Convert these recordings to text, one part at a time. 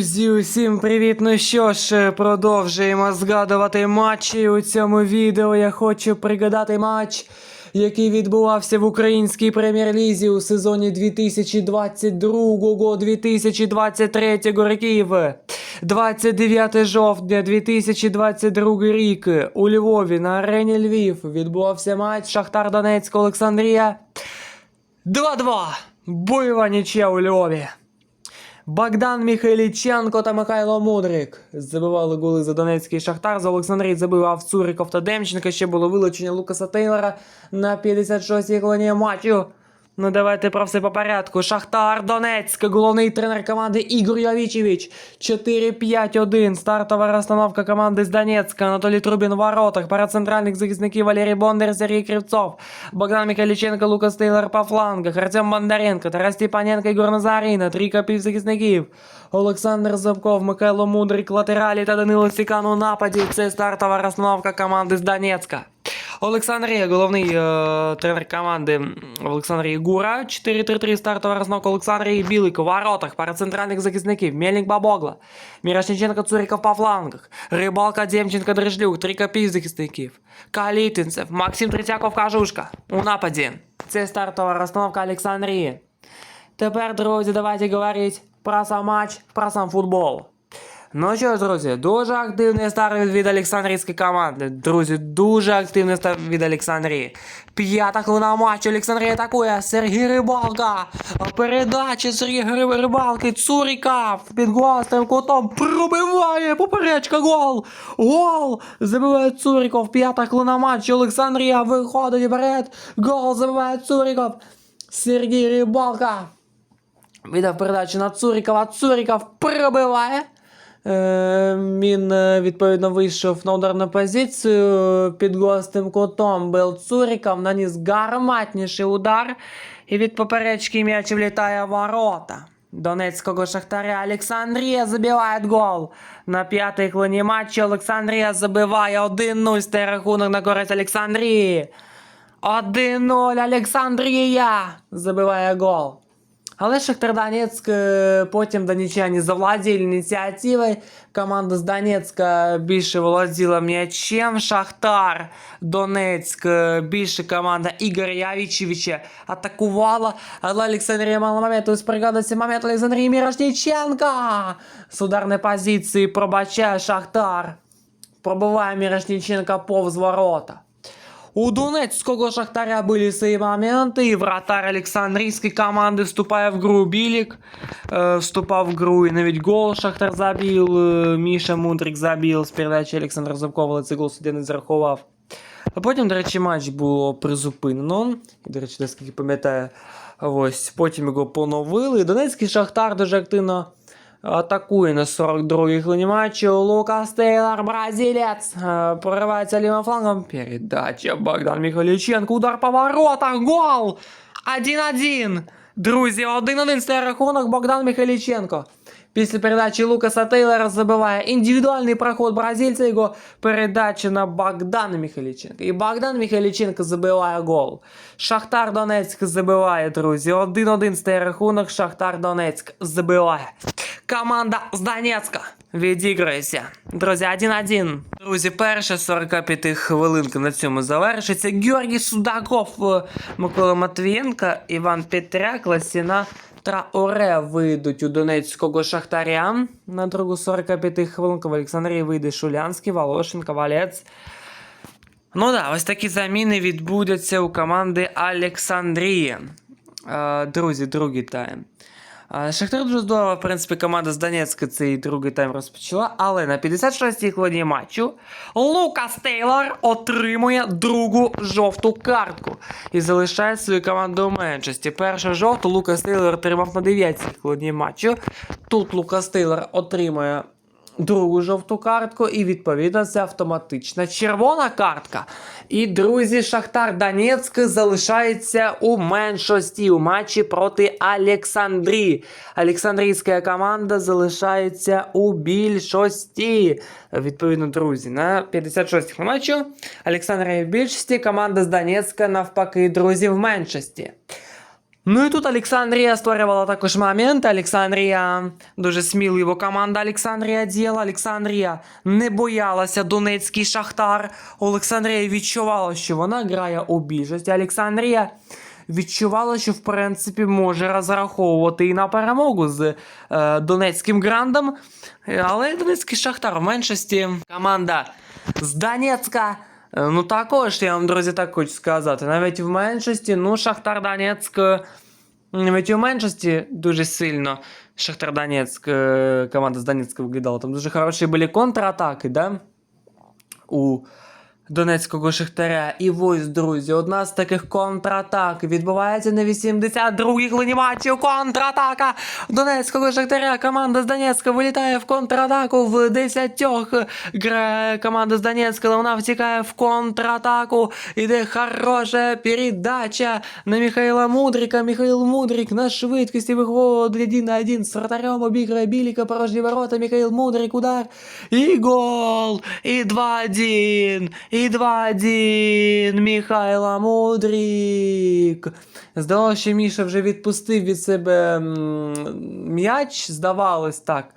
Друзі, усім привіт! Ну що ж, продовжуємо згадувати матчі. У цьому відео я хочу пригадати матч, який відбувався в українській прем'єр-лізі у сезоні 2022-2023 років. 29 жовтня 2022 рік у Львові на арені Львів відбувався матч Шахтар Донецьк Олександрія. 2-2. Бойова нічия у Львові. Богдан Міхайліченко та Михайло Мудрик забивали голи за Донецький Шахтар. За Олександрій забивав Авцуриков та Демченко. Ще було вилучення Лукаса Тейлора на 56-й хвилині матчу. Ну давайте про все по порядку. Шахтар Донецьк, головний тренер команди Ігор Явічевич. 4-5-1. Стартова розстановка команди з Донецька. Анатолій Трубін в воротах. Пара центральних захисників Валерій Бондар, Сергій Кривцов. Богдан Михайліченко, Лукас Тейлор по флангах. Артем Бондаренко, Тарас Степаненко, Ігор Назаріна. Трійка півзахисників. Олександр Забков, Михайло Мудрик, латералі та Данило Сікан у нападі. Це стартова розстановка команди з Донецька. Олександрія, головний е, тренер команди м, Олександрії Гура. 4-3-3 стартова розновка Олександрії Білик у воротах, пара центральних захисників. Мельник Бабогла, Мірошниченко Цуриков по флангах, Рибалка Демченко Дрижлюк, три копів захисників. Калітинцев, Максим Третьяков Кажушка у нападі. Це стартова розстановка Олександрії. Тепер, друзі, давайте говорити про сам матч, про сам футбол. Ну що ж, друзі, дуже активний старт від Олександрійської команди. Друзі, дуже активний старт від Олександрії. П'ята хвилина матчу. Олександрія атакує. Сергій Рибалка. Передача Сергія Рибалки. Цурікав під гострим кутом пробиває. Поперечка гол. Гол. Забиває Цуріков. П'ята хвилина матчу. Олександрія виходить вперед. Гол забиває Цуріков. Сергій Рибалка. Віддав передачу на Цурікова. Цуріков пробиває. Е, він е, відповідно вийшов на ударну позицію під гостим кутом. Бил Цуріков, наніс гарматніший удар. І від поперечки м'яч влітає в ворота. Донецького шахтаря Олександрія забиває гол. На п'ятій хвилині матчу Олександрія забиває 1-0 стає рахунок на користь Олександрії. 1-0 Олександрія забиває гол. Але Шахтар Донецьк е, потім донеччані завладіли ініціативою. Команда з Донецька більше володіла м'ячем. Шахтар Донецьк е, більше команда Ігоря Явічевича атакувала. Але Олександрія мала момент. Ось пригадується момент Олександрії Мірошніченка. З ударної позиції пробачає Шахтар. Пробиває Мірошніченка повз ворота. У Донецького Шахтаря були свої моменти, і вратар Олександрійської команди вступає в гру Білік. Е, вступав в гру і навіть гол Шахтар забив. е, Міша Мудрик забив з передачі Олександра Завкова, але цей гол суддя не зарахував. А потім, до речі, матч було призупинено. До речі, наскільки пам'ятаю, ось потім його поновили. Донецький Шахтар дуже активно атакує на 42-й хвилині матчу. Лукас Тейлор, бразилец. Прорывается Проривається лівим флангом. Передача Богдан Михайліченко. Удар по воротах. Гол! 1-1. Друзі, 1-1 стає рахунок Богдан Михайліченко. Після передачі Лукаса Тейлора забиває індивідуальний проход бразильця, його передача на Богдана Михайліченка. І Богдан Михайліченко забиває гол. Шахтар Донецьк забиває, друзі. 1-1 стає рахунок, Шахтар Донецьк забиває. Команда з Донецька відіграється. Друзі, 1-1. Друзі, перша 45 хвилинка на цьому завершиться. Георгій Судаков, е, Микола Матвієнко, Іван Петряк, Ласіна Траоре вийдуть у Донецького Шахтаря. На другу 45 хвилинку в Олександрії вийде Шулянський, Волошин, Ковалець. Ну да, ось такі заміни відбудуться у команди Олександрії. Е, Друзі, другий тайм. Шахтар дуже здорово, в принципі, команда з Донецька цей другий тайм розпочала, але на 56-й хвилині матчу Лукас Тейлор отримує другу жовту картку і залишає свою команду у меншості. Першу жовту Лукас Тейлор отримав на 9-й хвилині матчу. Тут Лукас Тейлор отримує другу жовту картку, і відповідно це автоматична червона картка. І друзі, Шахтар Донецьк залишається у меншості у матчі проти Олександрії. Олександрійська команда залишається у більшості. Відповідно, друзі, на 56-х матчу Олександрія в більшості, команда з Донецька навпаки, друзі, в меншості. Ну і тут Олександрія створювала також момент. Олександрія дуже сміливо команда Олександрія діяла. Олександрія не боялася Донецький Шахтар. Олександрія відчувала, що вона грає у більшості. Олександрія відчувала, що в принципі може розраховувати і на перемогу з е, Донецьким грандом. Але Донецький Шахтар в меншості команда з Донецька. Е, Ну також я вам, друзі, так хочу сказати. Навіть в меншості, ну, Шахтар Донецьк. е, Навіть у меншості дуже сильно Шахтар Донецьк, е, команда з Донецька виглядала. Там дуже хороші були контратаки, да? У Донецького Шахтаря. І ось, друзі, одна з таких контратак відбувається на 82-й хвилині матчу. Контратака Донецького Шахтаря. Команда з Донецька вилітає в контратаку в 10 грає команда з Донецька, але вона втікає в контратаку. Іде хороша передача на Михайла Мудрика. Михаил Мудрик на швидкості виходить один на один з вратарем, обіграє Біліка, порожні ворота, Михаил Мудрик, удар, і гол, і 2-1, і 2-1, Михайла Мудрик. Здавалося, що Міша вже відпустив від себе м'яч, здавалось так.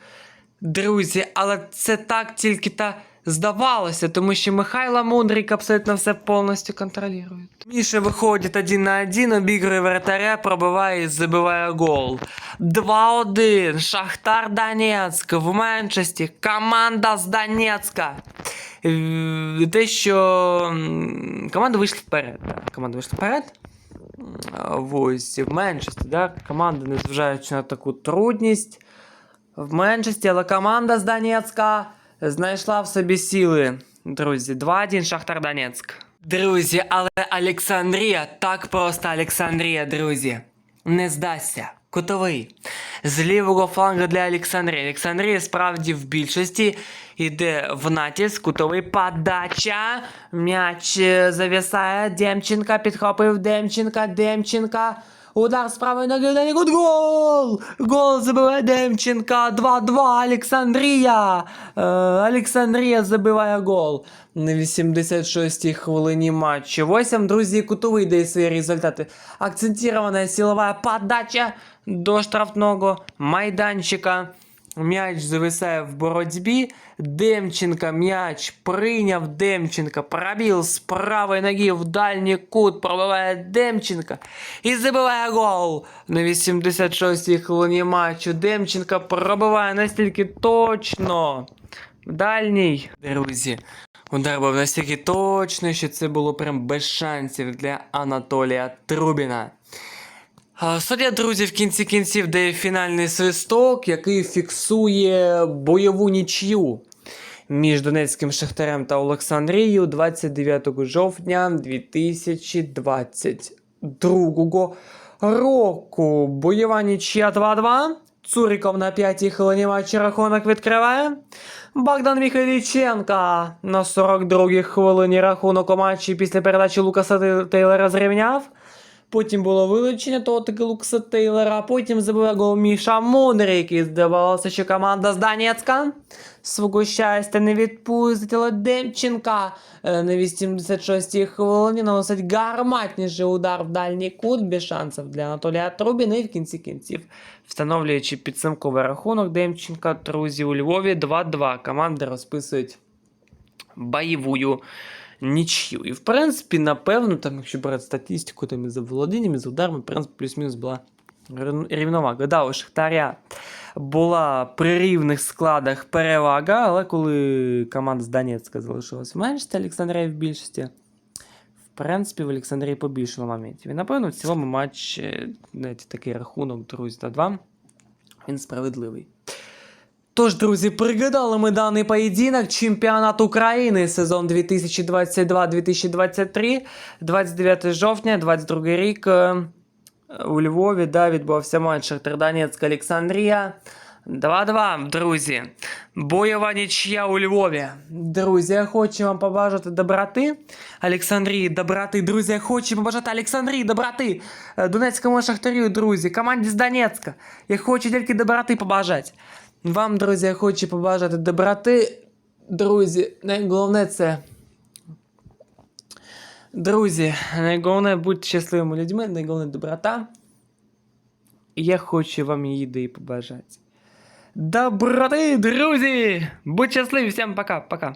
Друзі, але це так тільки та здавалося, тому що Михайло Мудрик абсолютно все повністю контролює. Міша виходить один на один, обігрує вратаря, пробиває і забиває гол. 2-1. Шахтар Донецьк в меншості. Команда з Донецька. Е, Те, що команда вийшла вперед. да, Команда вийшла вперед. Ось в меншості, да? команда, незважаючи на таку трудність, в меншості, але команда з Донецька знайшла в собі сили. Друзі, 2-1 Шахтар Донецьк. Друзі, але Олександрія, так просто Олександрія, друзі, не здасться. Кутовий. З лівого флангу для Олександрії. Олександрія справді в більшості йде в натиск, кутовий подача. М'яч е, зависає. Демченка підхопив Демченка, Демченка. Удар з правої ноги на нього. Гол! Гол забиває Демченка. 2-2 Олександрія. Е, Олександрія забиває гол на 86-й хвилині матчу. Ось вам, друзі, кутовий дає свої результати. Акцентирована силова подача до штрафного майданчика. М'яч зависає в боротьбі. Демченка м'яч прийняв Демченка, пробив з правої ноги в дальній кут, пробиває Демченка і забиває гол на 86-й хвилині матчу. Демченка пробиває настільки точно. Дальній, друзі. Удар був настільки точний, що це було прям без шансів для Анатолія Трубіна. Суддя, друзі, в кінці кінців дає фінальний свисток, який фіксує бойову нічю між Донецьким Шахтарем та Олександрією 29 жовтня 2022 року. Бойова нічия 2-2. Цуриков на п'ятій хвилині матчі рахунок відкриває. Богдан Міхайліченка на 42-й хвилині рахунок у матчі після передачі Лукаса Тей- Тейлора зрівняв. Потім було вилучення того таки Лукса Тейлора. Потім забив гол Міша Мудрик. І здавалося, що команда з Донецька свого щастя не відпустить. Але Демченка е, на 86-й хвилині наносить гарматніший удар в дальній кут без шансів для Анатолія Трубіна. І в кінці кінців, встановлюючи підсумковий рахунок Демченка, друзі у Львові 2-2. Команди розписують бойовую нічю. І в принципі, напевно, там, якщо брати статистику там із заволодінням, із ударами, в принципі, плюс-мінус була рівновага. Да, у Шахтаря була при рівних складах перевага, але коли команда з Донецька залишилась в меншості, Олександрія в більшості. В принципі, в Олександрії побільшало моментів. І напевно, в цілому матч, е, знаєте, такий рахунок, друзі, та 2, він справедливий. Тож, друзі, пригадали ми даний поєдинок чемпіонат України сезон 2022-2023, 29 жовтня, 22 рік. е, У Львові да, відбувався матч Шахтар Донецьк Олександрія. 2-2, друзі. Бойова нічия у Львові. Друзі, я хочу вам побажати доброти. Олександрії доброти. Друзі, я хочу побажати Олександрії доброти. Е, Донецькому Шахтарю, друзі, команді з Донецька. Я хочу тільки доброти побажати. Вам, друзі, хочу побажати доброти. Друзі, найголовне це. Друзі, найголовне бути щасливими людьми, найголовне доброта. І я хочу вам її да і побажати. Доброти, друзі! Будь щасливі, всім пока, пока.